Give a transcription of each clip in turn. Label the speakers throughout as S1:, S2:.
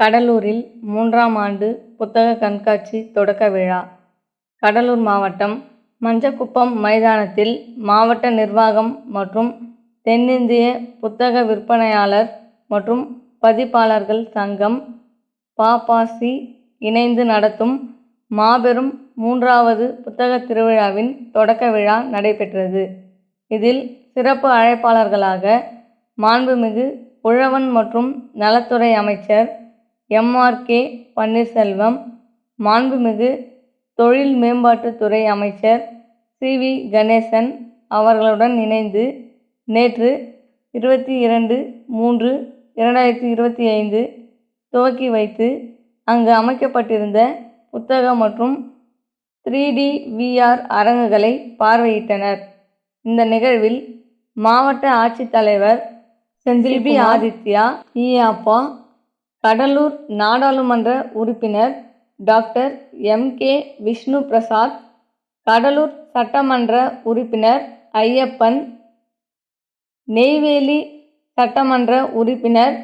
S1: கடலூரில் மூன்றாம் ஆண்டு புத்தக கண்காட்சி தொடக்க விழா. கடலூர் மாவட்டம் மஞ்சக்குப்பம் மைதானத்தில் மாவட்ட நிர்வாகம் மற்றும் தென்னிந்திய புத்தக விற்பனையாளர் மற்றும் பதிப்பாளர்கள் சங்கம் பாபாசி இணைந்து நடத்தும் மாபெரும் மூன்றாவது புத்தக திருவிழாவின் தொடக்க விழா நடைபெற்றது. இதில் சிறப்பு அழைப்பாளர்களாக மாண்புமிகு உழவன் மற்றும் நலத்துறை அமைச்சர் எம்ஆர்கே பன்னீர்செல்வம் மாண்புமிகு தொழில் மேம்பாட்டுத்துறை அமைச்சர் சிவி கணேசன் அவர்களுடன் இணைந்து நேற்று இருபத்தி இரண்டு மூன்று இரண்டாயிரத்தி இருபத்தி ஐந்து துவக்கி வைத்து அங்கு அமைக்கப்பட்டிருந்த புத்தக மற்றும் த்ரீ டி விஆர் அரங்குகளை பார்வையிட்டனர். இந்த நிகழ்வில் மாவட்ட ஆட்சித்தலைவர் செந்தில் பி ஆதித்யா ஈயாப்பா கடலூர் நாடாளுமன்ற உறுப்பினர் doctor M K Vishnu Prasad Cuddalore சட்டமன்ற உறுப்பினர் ஐயப்பன் நெய்வேலி சட்டமன்ற உறுப்பினர்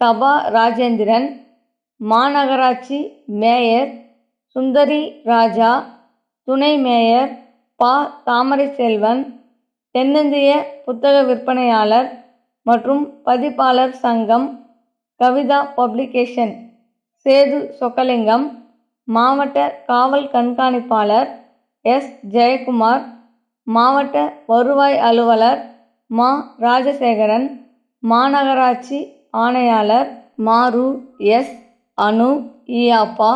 S1: சபா ராஜேந்திரன் மாநகராட்சி மேயர் சுந்தரி ராஜா துணை மேயர் ப. தாமரைசெல்வன் தென்னிந்திய புத்தக விற்பனையாளர் மற்றும் பதிப்பாளர் சங்கம் கவிதா பப்ளிகேஷன் சேது சொக்கலிங்கம் மாவட்ட காவல் கண்காணிப்பாளர் எஸ். ஜெயக்குமார் மாவட்ட வருவாய் அலுவலர் மா. ராஜசேகரன் மாநகராட்சி ஆணையாளர் மாரு எஸ். அனு. ஈயாப்பா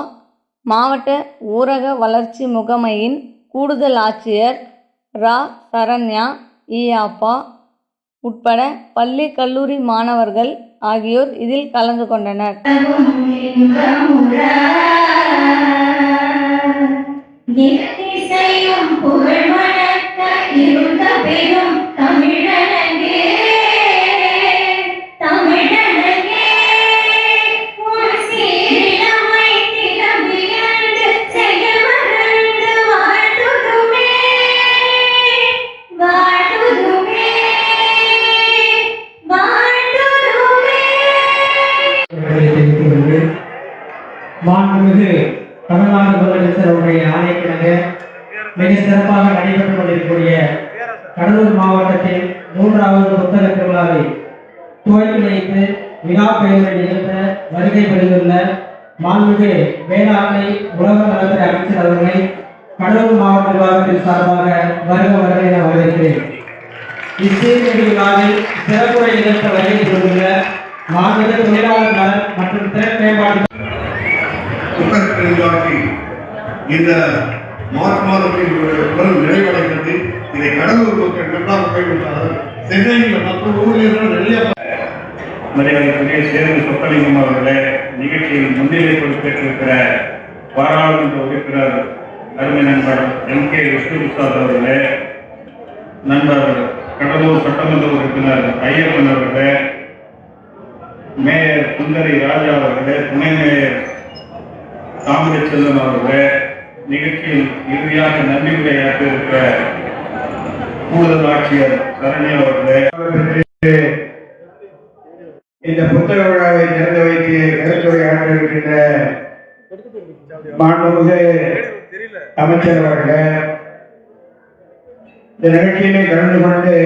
S1: மாவட்ட ஊரக வளர்ச்சி முகமையின் கூடுதல் ஆட்சியர் ரா. சரண்யா ஈயாப்பா உட்பட பள்ளி கல்லூரி மாணவர்கள் ஆகியோர் இதில் கலந்து கொண்டனர்.
S2: மிக சிறப்பாக நடைபெற்றுக் கொண்டிருக்கக்கூடிய கடலூர் மாவட்டத்தில் மூன்றாவது புத்தக திருவிழாவை துவக்கி வைத்து விழா பெயரை நிகழ்த்த வருகை பெறுந்துள்ள மாண்புமிகு வேளாண்மை உலக நலத்துறை அமைச்சர் அவர்களை கடலூர் மாவட்ட நிர்வாகத்தின் சார்பாக வருக வருக என வரவேற்கிறேன். இச்சீர்மிகு விழாவில் சிறப்புரை நிகழ்த்த வருகை பெறுந்துள்ள மாநில தொழிலாளர் நலன் மற்றும் திறன் மேம்பாடு
S3: புத்தகத்தை உருவாக்கி இந்த மார்ச் மாதத்தில் வரும் நிறைவடைகிறது. இதை கடலூர் மக்கள் நன்றாக கைவிட்டார்கள் சென்னையில் மற்ற ஊரில் நிறைய
S4: மரியாதைக்குரிய சேது சொக்கலிங்கம் அவர்களே நிகழ்ச்சியில் முன்னிலை பொறுப்பேற்றிருக்கிற பாராளுமன்ற உறுப்பினர் அருமை நண்பர் எம். கே. விஷ்ணு பிரசாத் அவர்களே நண்பர் கடலூர் சட்டமன்ற உறுப்பினர் ஐயப்பன் அவர்களே மேயர் சுந்தரி ராஜா அவர்களே துணை மேயர் தாமரை செல்வன் அவர்களே நிகழ்ச்சியில் இறுதியாக நன்றி உரையாற்ற உரையாற்றியிருக்கிற கூடுதல் ஆட்சியர் சரணி அவர்களே.
S5: இந்த புத்தக விழாவை திறந்து வைத்து கருத்துரையாற்ற இருக்கின்ற மாண்புமிகு அமைச்சர் அவர்களே இந்த நிகழ்ச்சியிலே கலந்து கொண்டு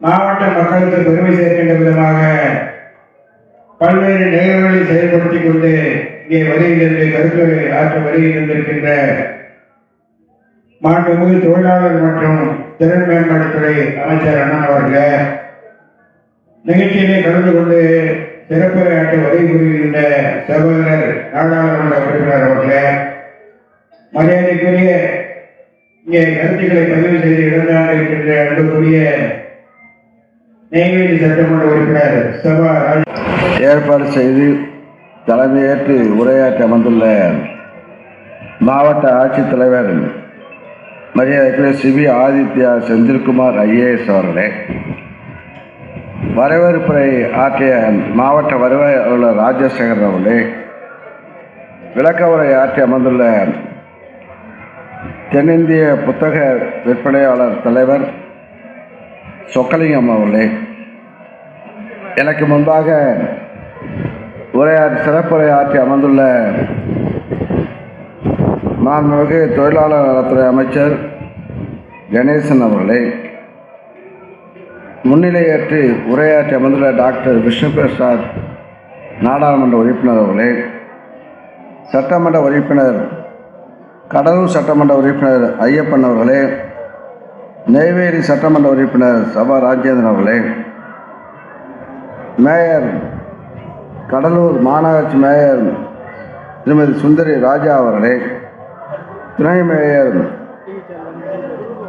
S5: மாவட்ட மக்களுக்கு பெருமை சேர்க்கின்ற விதமாக பல்வேறு நிகழ்வுகளை செயல்படுத்திக் கொண்டு இங்கே வருகின்ற கருத்துரை ஆற்ற வருகின்றிருக்கின்ற மாண்புமிகு தொழிலாளர் மற்றும் திறன் மேம்பாட்டுத்துறை அமைச்சர் அண்ணன் அவர்கள் நிகழ்ச்சியிலே கலந்து கொண்டு சிறப்புரையாற்ற உதவி புரிகின்ற சகோதரர் நாடாளுமன்ற உறுப்பினர் அவர்களே மரியாதைக்குரிய இங்கே கருத்துக்களை பதிவு செய்து இடந்தாண்டு இருக்கின்ற அன்புக்குரிய நெய்வேலி சட்டமன்ற உறுப்பினர் சபா
S6: ஏற்பாடு செய்து தலைமையேற்று உரையாற்ற வந்துள்ள மாவட்ட ஆட்சித்தலைவர் மரியாதைக்குரிய சிவி ஆதித்யா செந்தில்குமார் ஐஏஎஸ் அவர்களே. வரவேற்புரை ஆற்றிய மாவட்ட வருவாய் அலுவலர் ராஜசேகர் அவர்களே. விளக்க உரை ஆற்றி அமர்ந்துள்ள தென்னிந்திய புத்தக விற்பனையாளர் தலைவர் சொக்கலிங்கம் அவர்களே. எனக்கு முன்பாக உரையாற்றி சிறப்புரையாற்றி அமர்ந்துள்ள மாண்புமிகு தொழிலாளர் நலத்துறை அமைச்சர் கணேசன் அவர்களை முன்னிலையேற்று உரையாற்றி அமர்ந்துள்ள டாக்டர் விஷ்ணு பிரசாத் நாடாளுமன்ற உறுப்பினர் அவர்களே சட்டமன்ற உறுப்பினர் கடலூர் சட்டமன்ற உறுப்பினர் ஐயப்பன் அவர்களே நெய்வேலி சட்டமன்ற உறுப்பினர் சபா ராஜேந்திரன் அவர்களே மேயர் கடலூர் மாநகராட்சி மேயர் திருமதி சுந்தரி ராஜா அவர்களே துணை மேயர்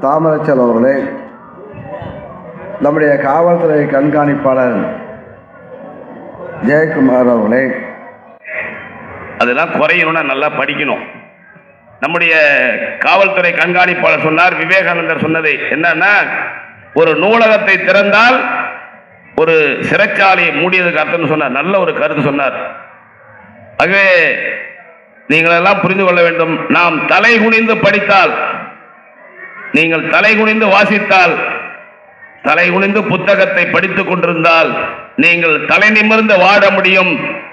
S6: தாமரச்சல் அவர்களே நம்முடைய காவல்துறை கண்காணிப்பாளர் ஜெயக்குமார் அவர்களே.
S7: அதெல்லாம் குறையணும்னா நல்லா படிக்கணும். நம்முடைய காவல்துறை கண்காணிப்பாளர் சொன்னார் விவேகானந்தர் சொன்னதை என்னன்னா ஒரு நூலகத்தை திறந்தால் ஒரு சிறைச்சாலையை மூடியதுக்கு அர்த்தம்னு சொன்னார். நல்ல ஒரு கருத்து சொன்னார். ஆகவே நீங்கள் எல்லாம் புரிந்து கொள்ள வேண்டும். நாம் தலை குனிந்து படித்தால் நீங்கள் தலை குனிந்து வாசித்தால் தலை குனிந்து புத்தகத்தை படித்துக் கொண்டிருந்தால் நீங்கள் தலை நிமிர்ந்து வாழ முடியும்.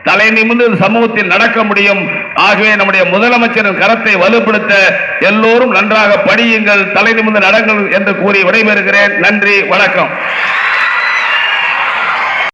S7: தலை நிமிர்ந்து சமூகத்தில் நடக்க முடியும். ஆகவே நம்முடைய முதலமைச்சரின் கரத்தை வலுப்படுத்த எல்லோரும் நன்றாக படியுங்கள். தலை நிமிர்ந்து நடங்கள் என்று கூறி விடைபெறுகிறேன். நன்றி வணக்கம்.